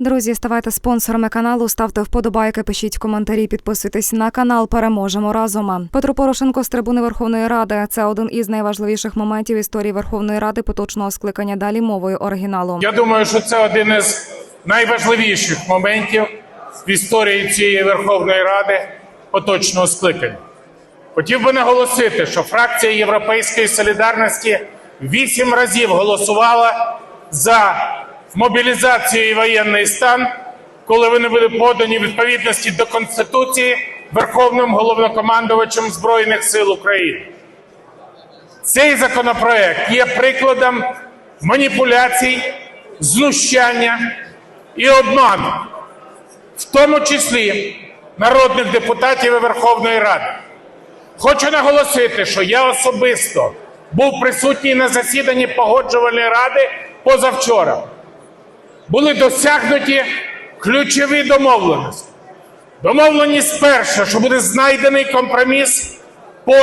Друзі, ставайте спонсорами каналу, ставте вподобайки, пишіть коментарі, підписуйтесь на канал. Переможемо разом. Петро Порошенко з трибуни Верховної Ради. Це один із найважливіших моментів історії Верховної Ради поточного скликання. Далі мовою оригіналу. Я думаю, що це один із найважливіших моментів в історії цієї Верховної Ради поточного скликання. Хотів би наголосити, що фракція Європейської солідарності вісім разів голосувала за мобілізацію і воєнний стан, коли вони були подані в відповідності до Конституції Верховним головнокомандувачем Збройних сил України. Цей законопроект є прикладом маніпуляцій, знущання і обману, в тому числі народних депутатів і Верховної Ради. Хочу наголосити, що я особисто був присутній на засіданні погоджувальної ради позавчора. Були досягнуті ключові домовленості. Домовленість перша, що буде знайдений компроміс по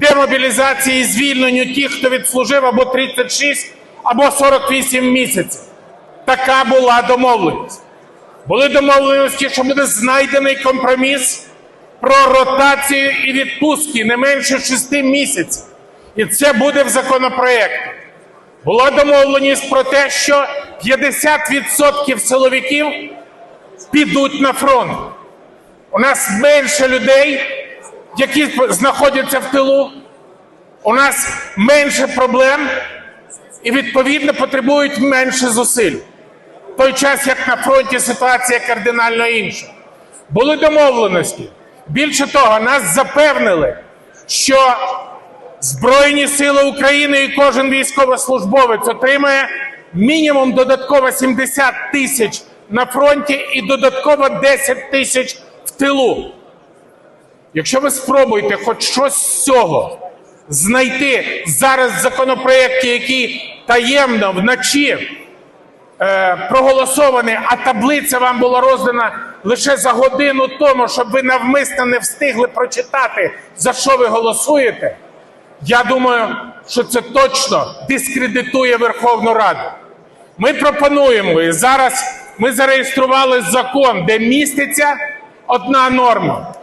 демобілізації і звільненню тих, хто відслужив або 36, або 48 місяців. Така була домовленість. Були домовленості, що буде знайдений компроміс про ротацію і відпустки не менше 6 місяців. І це буде в законопроекті. Була домовленість про те, що 50% силовиків підуть на фронт. У нас менше людей, які знаходяться в тилу. У нас менше проблем і, відповідно, потребують менше зусиль. В той час, як на фронті ситуація кардинально інша. Були домовленості. Більше того, нас запевнили, що Збройні сили України і кожен військовослужбовець отримає мінімум додатково 70 тисяч на фронті і додатково 10 тисяч в тилу. Якщо ви спробуєте хоч щось з цього знайти зараз в законопроєкті, який таємно вночі е, проголосований, а таблиця вам була роздана лише за годину тому, щоб ви навмисно не встигли прочитати, за що ви голосуєте, я думаю, що це точно дискредитує Верховну Раду. Ми пропонуємо, і зараз ми зареєстрували закон, де міститься одна норма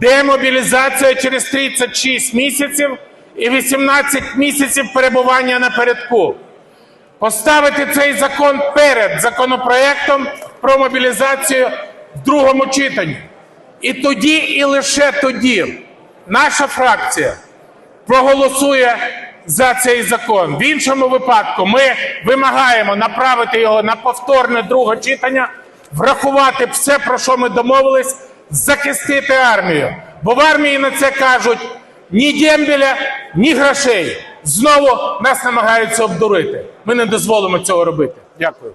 демобілізація через 36 місяців і 18 місяців перебування напередку. Поставити цей закон перед законопроектом про мобілізацію в другому читанні. І тоді, і лише тоді наша фракція проголосує за цей закон. В іншому випадку ми вимагаємо направити його на повторне друге читання, врахувати все, про що ми домовились, захистити армію. Бо в армії на це кажуть ні дембеля, ні грошей. Знову нас намагаються обдурити. Ми не дозволимо цього робити. Дякую.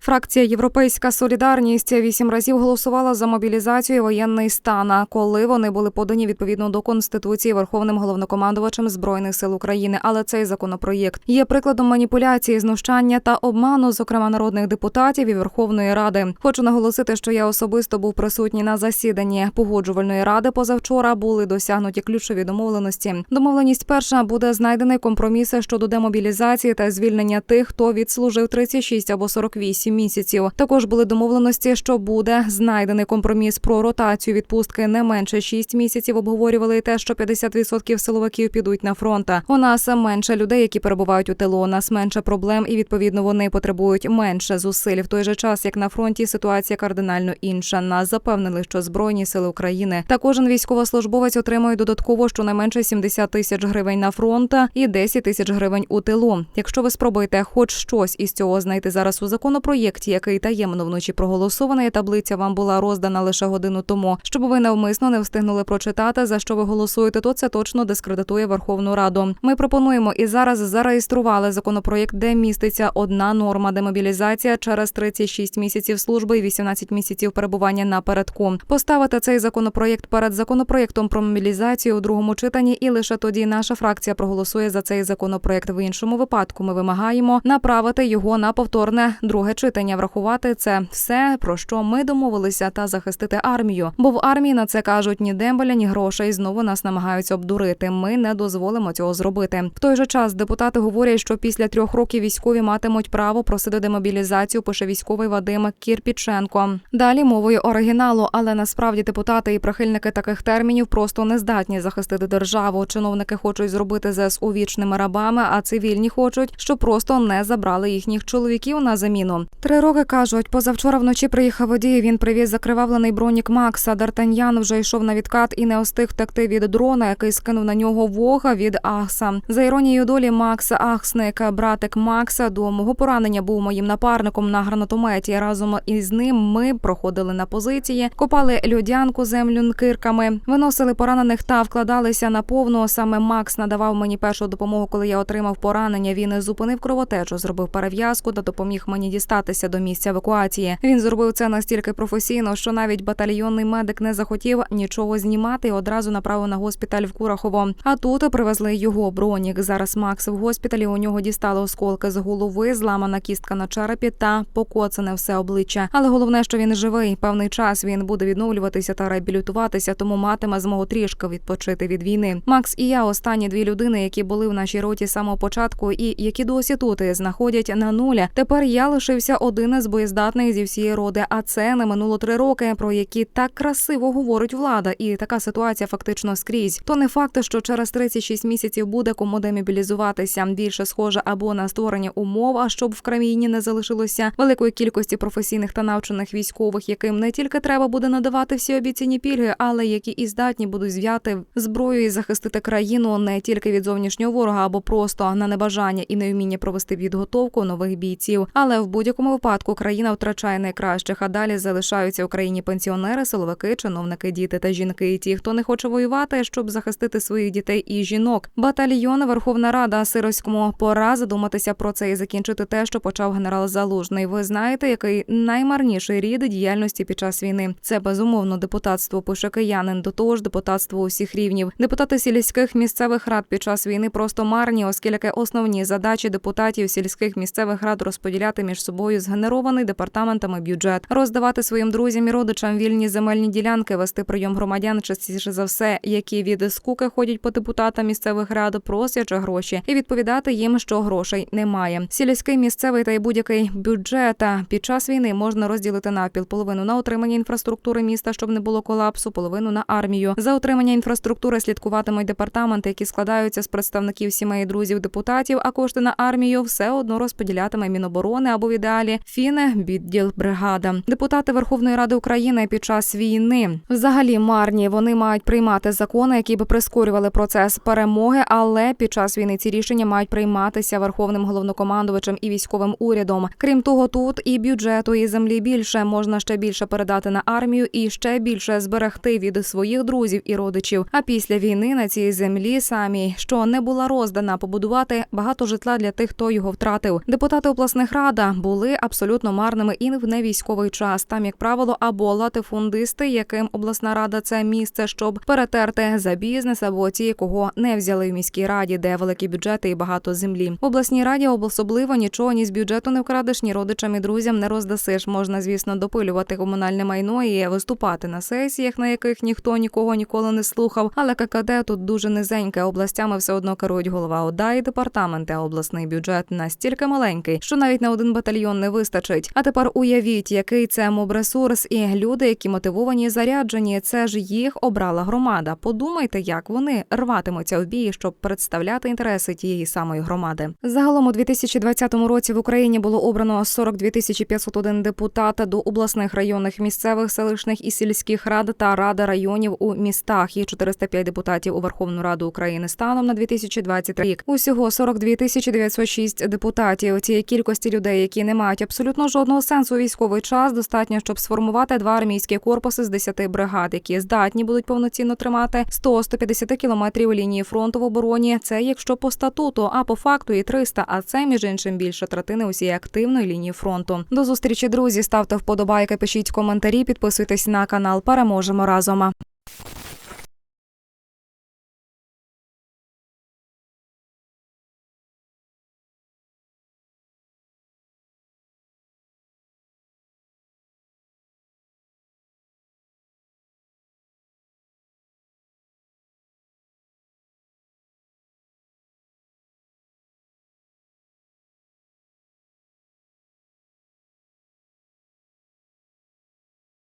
Фракція Європейська Солідарність вісім разів голосувала за мобілізацію воєнний стан, коли вони були подані відповідно до конституції Верховним головнокомандувачем збройних сил України. Але цей законопроєкт є прикладом маніпуляції, знущання та обману, зокрема народних депутатів і Верховної Ради. Хочу наголосити, що я особисто був присутній на засіданні погоджувальної ради. Позавчора були досягнуті ключові домовленості. Домовленість перша буде знайдений компроміс щодо демобілізації та звільнення тих, хто відслужив 36 або 48 місяців. Також були домовленості, що буде знайдений компроміс про ротацію відпустки не менше 6 місяців. Обговорювали те, що 50% силовиків підуть на фронт. У нас менше людей, які перебувають у тилу. У нас менше проблем, і відповідно вони потребують менше зусиль. В той же час, як на фронті, ситуація кардинально інша. Нас запевнили, що збройні сили України та кожен військовослужбовець отримує додатково щонайменше 70 тисяч гривень на фронт і 10 тисяч гривень у тилу. Якщо ви спробуєте хоч щось із цього знайти зараз у законопроєкті, який таємно вночі проголосований, таблиця вам була роздана лише годину тому. Щоб ви навмисно не встигнули прочитати, за що ви голосуєте, то це точно дискредитує Верховну Раду. Ми пропонуємо і зараз зареєстрували законопроєкт, де міститься одна норма демобілізація через 36 місяців служби і 18 місяців перебування на передку. Поставити цей законопроєкт перед законопроєктом про мобілізацію у другому читанні, і лише тоді наша фракція проголосує за цей законопроєкт. В іншому випадку ми вимагаємо направити його на повторне друге друге читання врахувати це все, про що ми домовилися, та захистити армію. Бо в армії на це кажуть ні дембеля, ні грошей. Знову нас намагаються обдурити. Ми не дозволимо цього зробити. В той же час депутати говорять, що після трьох років військові матимуть право просити демобілізацію. Пише військовий Вадим Кірпіченко. Далі мовою оригіналу, але насправді депутати і прихильники таких термінів просто не здатні захистити державу. Чиновники хочуть зробити ЗСУ вічними рабами, а цивільні хочуть, щоб просто не забрали їхніх чоловіків на заміну. Три роки кажуть, позавчора вночі приїхав водій. Він привіз закривавлений бронік Макса. Дартаньян вже йшов на відкат і не встиг втекти від дрона, який скинув на нього вога від Ахса. За іронією долі Макс Ахсник, братик Макса, до мого поранення був моїм напарником на гранатометі. Разом із ним ми проходили на позиції, копали льодянку землю кирками, виносили поранених та вкладалися на повну. Саме Макс надавав мені першу допомогу, коли я отримав поранення. Він зупинив кровотечу, зробив перев'язку та допоміг мені дістатися до місця евакуації. Він зробив це настільки професійно, що навіть батальйонний медик не захотів нічого знімати і одразу направив на госпіталь в Курахово. А тут привезли його бронік. Зараз Макс в госпіталі. У нього дістали осколки з голови, зламана кістка на черепі та покоцане все обличчя. Але головне, що він живий. Певний час він буде відновлюватися та реабілітуватися, тому матиме змогу трішки відпочити від війни. Макс і я останні дві людини, які були в нашій роті самого початку, і які досі тут знаходять на нулі. Тепер я лишився один із боєздатних зі всієї роди. А це не минуло три роки, про які так красиво говорить влада, і така ситуація фактично скрізь. То не факт, що через 36 місяців буде кому демобілізуватися. Більше схоже або на створення умов, а щоб в країні не залишилося великої кількості професійних та навчених військових, яким не тільки треба буде надавати всі обіцяні пільги, але які і здатні будуть зв'яти зброю і захистити країну не тільки від зовнішнього ворога, або просто на небажання і невміння провести підготовку нових бійців. Але в будь-якому випадку країна втрачає найкращих, а далі залишаються в країні пенсіонери, силовики, чиновники, діти та жінки. І ті, хто не хоче воювати, щоб захистити своїх дітей і жінок. Батальйон Верховна Рада Сироському пора задуматися про це і закінчити те, що почав генерал Залужний. Ви знаєте, який наймарніший рід діяльності під час війни? Це безумовно депутатство. Пише киянин. До того ж, депутатство усіх рівнів. Депутати сільських місцевих рад під час війни просто марні, оскільки основні задачі депутатів сільських місцевих рад розподіляти між собою згенерований департаментами бюджет, роздавати своїм друзям і родичам вільні земельні ділянки, вести прийом громадян частіше за все, які від скуки ходять по депутатам місцевих рад, просячи гроші, і відповідати їм, що грошей немає. Сільський місцевий та й будь-який бюджет під час війни можна розділити навпіл половину на отримання інфраструктури міста, щоб не було колапсу, половину на армію. За отримання інфраструктури слідкуватимуть департаменти, які складаються з представників сімей друзів депутатів. А кошти на армію все одно розподілятиме Міноборони або ідеалі фіне відділ бригада. Депутати Верховної Ради України під час війни взагалі марні. Вони мають приймати закони, які би прискорювали процес перемоги, але під час війни ці рішення мають прийматися верховним головнокомандувачем і військовим урядом. Крім того, тут і бюджету, і землі більше можна ще більше передати на армію і ще більше зберегти від своїх друзів і родичів. А після війни на цій землі самій, що не була роздана, побудувати багато житла для тих, хто його втратив. Депутати обласних рада були абсолютно марними і в невійськовий час. Там, як правило, або латифундисти, яким обласна рада це місце, щоб перетерти за бізнес, або ті, кого не взяли в міській раді, де великі бюджети і багато землі. В обласній раді особливо нічого ні з бюджету не вкрадеш, ні родичам і друзям не роздасиш. Можна, звісно, допилювати комунальне майно і виступати на сесіях, на яких ніхто нікого ніколи не слухав. Але ККД тут дуже низеньке. Областями все одно керують голова ОДА і департаменти. А обласний бюджет настільки маленький, що навіть на один батальйон не вистачить. А тепер уявіть, який це мобресурс, і люди, які мотивовані і заряджені, це ж їх обрала громада. Подумайте, як вони рватимуться в бій, щоб представляти інтереси тієї самої громади. Загалом у 2020 році в Україні було обрано 42 тисячі 501 депутата до обласних районних місцевих селищних і сільських рад та ради районів у містах. Є 405 депутатів у Верховну Раду України станом на 2023 рік. Усього 42 тисячі 906 депутатів. Цієї кількості людей, не мають абсолютно жодного сенсу військовий час, достатньо, щоб сформувати два армійські корпуси з 10 бригад, які здатні будуть повноцінно тримати 100-150 кілометрів лінії фронту в обороні. Це якщо по статуту, а по факту і 300, А це між іншим більше третини усієї активної лінії фронту. До зустрічі, друзі. Ставте вподобайки, пишіть коментарі, підписуйтесь на канал. Переможемо разом.